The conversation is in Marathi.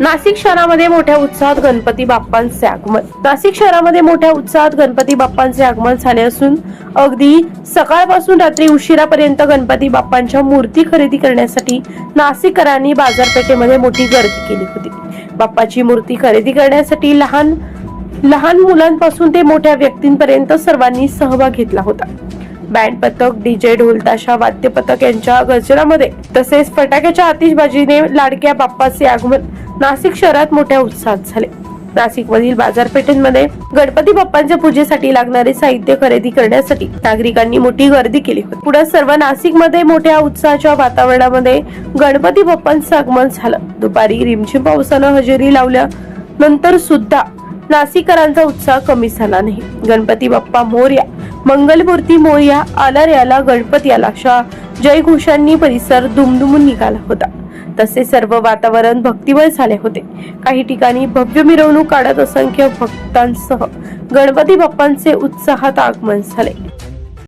नाशिक शहरामध्ये मोठ्या उत्साहात गणपती बाप्पांचे आगमन. नाशिक शहरामध्ये मोठ्या उत्साहात गणपती बाप्पांचे आगमन झाले असून अगदी सकाळपासून रात्री उशिरापर्यंत गणपती बाप्पांच्या मूर्ती खरेदी करण्यासाठी नाशिककरांनी बाजारपेठेमध्ये मोठी गर्दी केली होती. बाप्पाची मूर्ती खरेदी करण्यासाठी लहान लहान मुलांपासून ते मोठ्या व्यक्तींपर्यंत सर्वांनी सहभाग घेतला होता. बँड पथक डीजे ढोल ताशा वाद्य पथक यांच्या गजरामध्ये तसेच फटाक्याच्या आतिषबाजीने लाडक्या बाप्पाचे आगमन नाशिक शहरात मोठ्या उत्साहात झाले. नाशिक मधील बाजारपेठेमध्ये गणपती बाप्पांच्या पूजेसाठी लागणारे साहित्य खरेदी करण्यासाठी नागरिकांनी मोठी गर्दी केली होती. पुढे सर्व नाशिकमध्ये मोठ्या उत्साहाच्या वातावरणामध्ये गणपती बाप्पांचं आगमन झालं. दुपारी रिमझिम पावसानं हजेरी लावल्या नंतर सुद्धा नासिकरांचा उत्साह कमी झाला नाही. गणपती बाप्पा मोरया मंगलमूर्ती मोरया आलार्याला गणपती आला. अशा जयघोषांनी परिसर दुमदुमून निघाला होता. तसे सर्व वातावरण भक्तिमय झाले होते. काही ठिकाणी भव्य मिरवणूक काढत असंख्य भक्तांसह गणपती बाप्पांचे उत्साहात आगमन झाले.